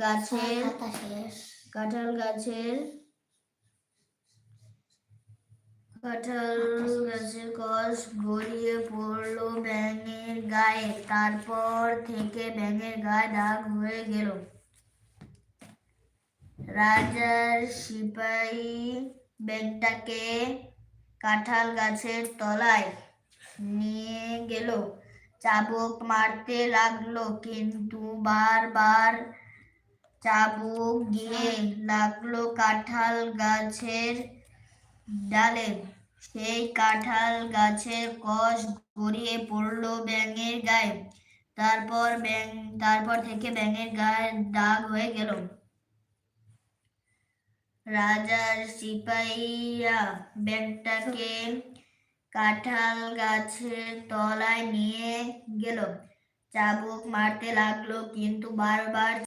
গাছের কাঁঠাল গাছের কাঁঠাল গাছের কষ গড়িয়ে পড়ল ব্যাঙের গায়ে। তারপর থেকে ব্যাঙের গায়ে দাগ হয়ে গেল। রাজার সিপাহী ব্যাংটাকে কাঁঠাল গাছের তলায় নিয়ে গেল। চাবুক মারতে লাগল কিন্তু বারবার চাবুক গিয়ে লাগল কাঁঠাল গাছের ডালে। সেই কাঁঠাল গাছের কষ গড়িয়ে পড়ল ব্যাঙের গায়ে। তারপর ব্যাং তারপর থেকে ব্যাঙের গায়ে দাগ হয়ে গেল। রাজার সিপাহীরা ব্যাংটাকে কাঁঠাল গাছের তলায় নিয়ে গেল। চাবুক মারতে লাগল কিন্তু বারবার